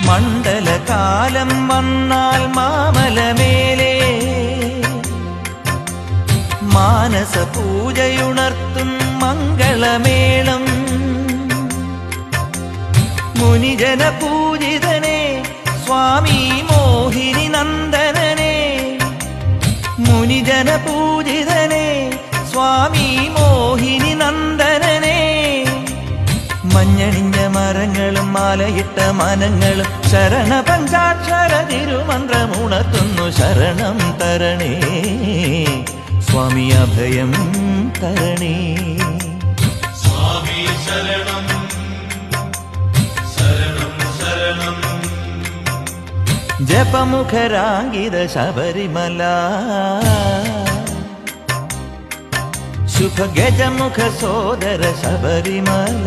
മണ്ഡലകാലം വന്നാൽ മാമലമേലെ. മാനസ പൂജയുണർത്തും മംഗളമേളം. മുനിജന പൂജിതനെ സ്വാമി മോഹിനി നന്ദനനെ മുനിജന പൂജിതനെ മഞ്ഞണിഞ്ഞ മരങ്ങളും മാലയിട്ട മനങ്ങളും ശരണ പഞ്ചാക്ഷര തിരുമന്ത്രമുണർത്തുന്നു ശരണം തരണേ. സ്വാമി അഭയം തരണേ. സ്വാമി ശരണം ജപമുഖരാങ്കിത ശബരിമല. ശുഭഗജമുഖ സോദര ശബരിമല.